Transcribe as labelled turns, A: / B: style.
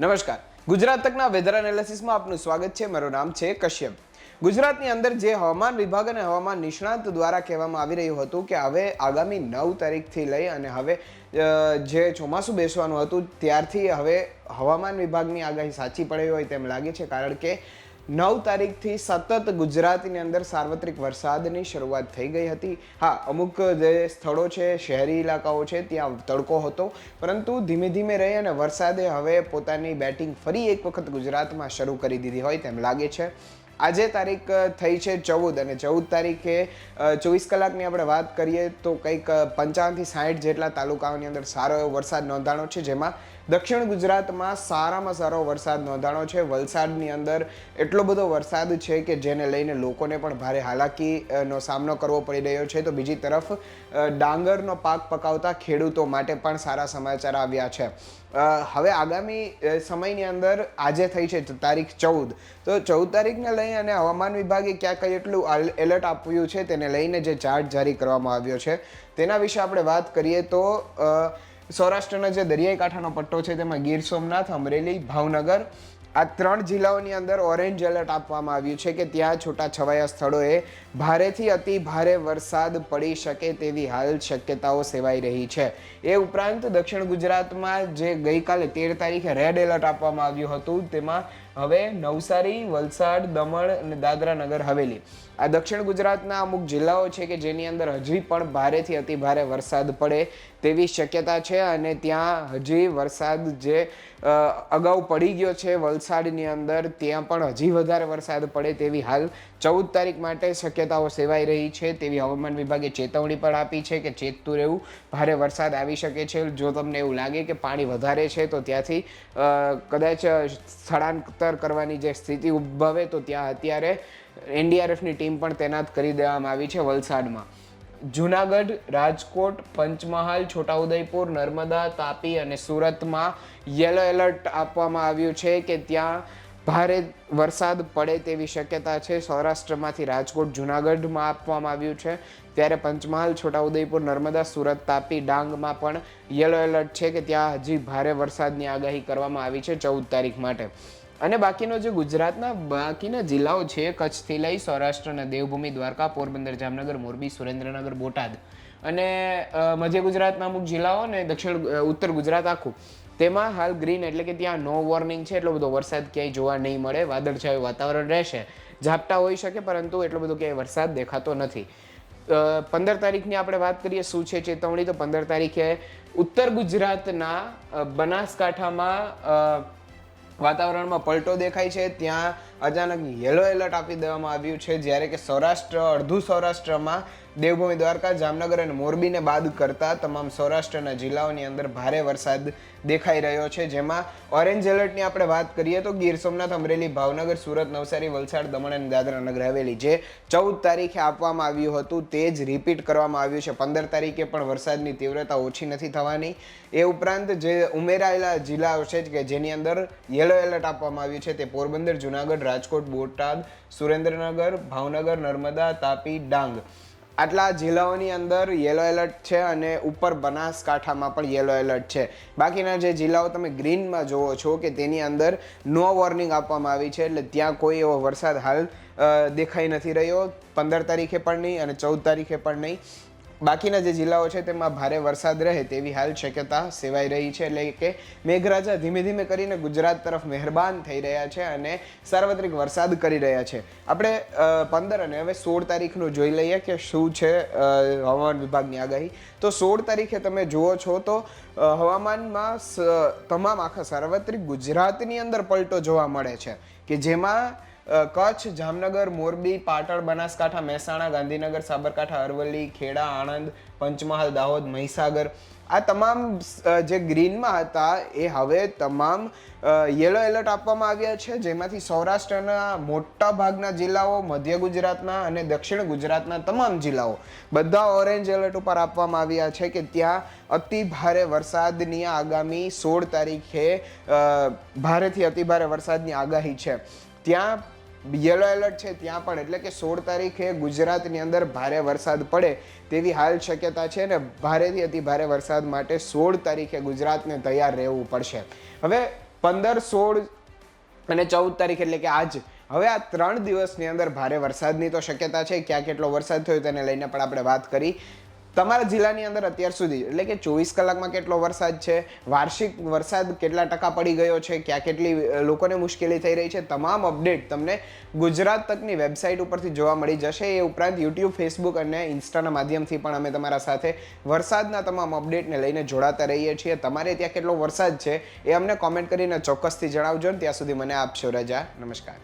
A: નમસ્કાર. ગુજરાત તકના વેધર એનાલિસિસમાં આપનું સ્વાગત છે. મારું નામ છે કશ્યપ. ગુજરાતની અંદર જે હવામાન વિભાગ અને હવામાન નિષ્ણાત દ્વારા કહેવામાં આવી રહ્યું હતું કે હવે આગામી નવ તારીખથી લઈ અને હવે જે ચોમાસું બેસવાનું હતું ત્યારથી હવે હવામાન વિભાગની આગાહી સાચી પડી હોય તેમ લાગે છે. કારણ કે નવ તારીખથી સતત ગુજરાતની અંદર સાર્વત્રિક વરસાદની શરૂઆત થઈ ગઈ હતી. હા, અમુક જે સ્થળો છે, શહેરી ઇલાકાઓ છે, ત્યાં તડકો હતો. પરંતુ ધીમે ધીમે રહી અને વરસાદે હવે પોતાની બેટિંગ ફરી એક વખત ગુજરાતમાં શરૂ કરી દીધી હોય તેમ લાગે છે. આજે તારીખ થઈ છે ચૌદ અને ચૌદ તારીખે ચોવીસ કલાકની આપણે વાત કરીએ તો કંઈક પંચાવનથી સાઠ જેટલા તાલુકાઓની અંદર સારો એવો વરસાદ નોંધાણો છે, જેમાં દક્ષિણ ગુજરાતમાં સારામાં સારો વરસાદ નોંધાણો છે. વલસાડની અંદર એટલો બધો વરસાદ છે કે જેને લઈને લોકોને પણ ભારે હાલાકી નો સામનો કરવો પડી રહ્યો છે. તો બીજી તરફ ડાંગરનો પાક પકાવતા ખેડૂતો માટે પણ સારા સમાચાર આવ્યા છે. હવે આગામી સમયની અંદર આજે થઈ છે તારીખ ચૌદ. તો ચૌદ તારીખને લઈ અને હવામાન વિભાગે ક્યાં કઈ એટલું એલર્ટ આપ્યું છે તેને લઈને જે ચાર્ટ જારી કરવામાં આવ્યો છે, તેના વિશે આપણે વાત કરીએ તો સૌરાષ્ટ્રના જે દરિયાઈ કાંઠાનો પટ્ટો છે તેમાં ગીર સોમનાથ, અમરેલી, ભાવનગર આ ત્રણ જિલ્લાઓની અંદર ઓરેન્જ એલર્ટ આપવામાં આવ્યું છે કે ત્યાં છૂટા છવાયા સ્થળોએ ભારેથી અતિ ભારે વરસાદ પડી શકે તેવી હાલ શક્યતાઓ સેવાઈ રહી છે. એ ઉપરાંત દક્ષિણ ગુજરાતમાં જે ગઈકાલે તેર તારીખે રેડ એલર્ટ આપવામાં આવ્યું હતું, તેમાં હવે નવસારી, વલસાડ, દમણ અને દાદરા નગર હવેલી. આ દક્ષિણ ગુજરાતના અમુક જિલ્લાઓ છે કે જેની અંદર હજી પણ ભારેથી અતિ ભારે વરસાદ પડે તેવી શક્યતા છે અને ત્યાં હજી વરસાદ જે અગાઉ પડી ગયો છે વલસાડની અંદર, ત્યાં પણ હજી વધારે વરસાદ પડે તેવી હાલ ચૌદ તારીખ માટે શક્યતાઓ સેવાઈ રહી છે તેવી હવામાન વિભાગે ચેતવણી પણ આપી છે કે ચેતતું રહેવું ભારે વરસાદ આવી શકે છે. જો તમને એવું લાગે કે પાણી વધારે છે તો ત્યાંથી કદાચ સ્થળાંતર કરવાની જે સ્થિતિ ઉદ્ભવે તો ત્યાં અત્યારે એનડીઆરએફની ટીમ પણ તૈનાત કરી દેવામાં આવી છે વલસાડમાં. જુનાગઢ, રાજકોટ, પંચમહાલ, છોટાઉદેપુર, નર્મદા, તાપી અને સુરતમાં યલો એલર્ટ આપવામાં આવ્યું છે કે ત્યાં ભારે વરસાદ પડે તેવી શક્યતા છે. સૌરાષ્ટ્રમાંથી રાજકોટ, જુનાગઢમાં આપવામાં આવ્યું છે. ત્યારે પંચમહાલ, છોટાઉદેપુર, નર્મદા, સુરત, તાપી, ડાંગમાં પણ યલો એલર્ટ છે કે ત્યાં હજી ભારે વરસાદની આગાહી કરવામાં આવી છે ચૌદ તારીખ માટે. અને બાકીનો જે ગુજરાતના બાકીના જિલ્લાઓ છે, કચ્છથી લઈ સૌરાષ્ટ્રના દેવભૂમિ, દ્વારકા, પોરબંદર, જામનગર, મોરબી, સુરેન્દ્રનગર, બોટાદ અને મધ્ય ગુજરાતના અમુક જિલ્લાઓ અને દક્ષિણ ઉત્તર ગુજરાત આખું. તેમાં હાલ ગ્રીન એટલે કે ત્યાં નો વોર્નિંગ છે, એટલો બધો વરસાદ ક્યાંય જોવા નહીં મળે, વાદળછાયું વાતાવરણ રહેશે, ઝાપટા હોઈ શકે પરંતુ એટલો બધો ક્યાંય વરસાદ દેખાતો નથી. પંદર તારીખની આપણે વાત કરીએ શું છે ચેતવણી, તો પંદર તારીખે ઉત્તર ગુજરાતના બનાસકાંઠામાં વાતાવરણમાં પલટો દેખાય છે, ત્યાં અચાનક યલો એલર્ટ આપી દેવામાં આવ્યું છે, જ્યારે કે સૌરાષ્ટ્ર, અડધું સૌરાષ્ટ્રમાં દેવભૂમિ દ્વારકા, જામનગર અને મોરબીને બાદ કરતા તમામ સૌરાષ્ટ્રના જિલ્લાઓની અંદર ભારે વરસાદ દેખાઈ રહ્યો છે. જેમાં ઓરેન્જ એલર્ટની આપણે વાત કરીએ તો ગીર સોમનાથ, અમરેલી, ભાવનગર, સુરત, નવસારી, વલસાડ, દમણ અને દાદરા નગર હવેલી જે ચૌદ તારીખે આપવામાં આવ્યું હતું તે જ રિપીટ કરવામાં આવ્યું છે. પંદર તારીખે પણ વરસાદની તીવ્રતા ઓછી નથી થવાની. એ ઉપરાંત જે ઉમેરાયેલા જિલ્લાઓ છે કે જેની અંદર યલો એલર્ટ આપવામાં આવ્યું છે તે પોરબંદર, જુનાગઢ, રાજકોટ, બોટાદ, સુરેન્દ્રનગર, ભાવનગર, નર્મદા, તાપી, ડાંગ. આટલા જિલ્લાઓની અંદર યલો એલર્ટ છે અને ઉપર બનાસકાંઠામાં પણ યલો એલર્ટ છે. બાકીના જે જિલ્લાઓ તમે ગ્રીનમાં જોવો છો કે તેની અંદર નો વોર્નિંગ આપવામાં આવી છે, એટલે ત્યાં કોઈ એવો વરસાદ હાલ દેખાઈ નથી રહ્યો. પંદર તારીખે પણ નહીં અને ચૌદ તારીખે પણ નહીં. બાકીના જે જિલ્લાઓ છે તેમાં ભારે વરસાદ રહે તેવી હાલ શક્યતા સેવાઈ રહી છે. એટલે કે મેઘરાજા ધીમે ધીમે કરીને ગુજરાત તરફ મહેરબાન થઈ રહ્યા છે અને સાર્વત્રિક વરસાદ કરી રહ્યા છે. આપણે પંદર અને હવે સોળ તારીખનું જોઈ લઈએ કે શું છે હવામાન વિભાગની આગાહી. તો સોળ તારીખે તમે જુઓ છો તો હવામાનમાં તમામ આખા સાર્વત્રિક ગુજરાતની અંદર પલટો જોવા મળે છે કે જેમાં કચ્છ, જામનગર, મોરબી, પાટણ, બનાસકાંઠા, મહેસાણા, ગાંધીનગર, સાબરકાંઠા, અરવલ્લી, ખેડા, આણંદ, પંચમહાલ, દાહોદ, મહીસાગર. આ તમામ જે ગ્રીનમાં હતા એ હવે તમામ યલો એલર્ટ આપવામાં આવ્યા છે, જેમાંથી સૌરાષ્ટ્રના મોટા ભાગના જિલ્લાઓ, મધ્ય ગુજરાતના અને દક્ષિણ ગુજરાતના તમામ જિલ્લાઓ, બધા ઓરેન્જ એલર્ટ ઉપર આપવામાં આવ્યા છે કે ત્યાં અતિ ભારે વરસાદની આગામી સોળ તારીખે ભારેથી અતિ ભારે વરસાદની આગાહી છે. ત્યાં યલો એલર્ટ છે, ત્યાં પણ. એટલે કે સોળ તારીખે ગુજરાતની અંદર ભારે વરસાદ પડે તેવી હાલ શક્યતા છે ને ભારેથી અતિ ભારે વરસાદ માટે સોળ તારીખે ગુજરાતને તૈયાર રહેવું પડશે. હવે પંદર, સોળ અને ચૌદ તારીખ એટલે કે આજ. હવે આ ત્રણ દિવસની અંદર ભારે વરસાદની તો શક્યતા છે, ક્યાં કેટલો વરસાદ થયો તેને લઈને પણ આપણે વાત કરી. તમારા જિલ્લાની અંદર અત્યાર સુધી, એટલે કે ચોવીસ કલાકમાં કેટલો વરસાદ છે, વાર્ષિક વરસાદ કેટલા ટકા પડી ગયો છે, ક્યાં કેટલી લોકોને મુશ્કેલી થઈ રહી છે, તમામ અપડેટ તમને ગુજરાત તકની વેબસાઇટ ઉપરથી જોવા મળી જશે. એ ઉપરાંત યુટ્યુબ, ફેસબુક અને ઇન્સ્ટાના માધ્યમથી પણ અમે તમારા સાથે વરસાદના તમામ અપડેટને લઈને જોડાતા રહીએ છીએ. તમારે ત્યાં કેટલો વરસાદ છે એ અમને કોમેન્ટ કરીને ચોક્કસથી જણાવજો ત્યાં સુધી મને આપશો રજા. નમસ્કાર.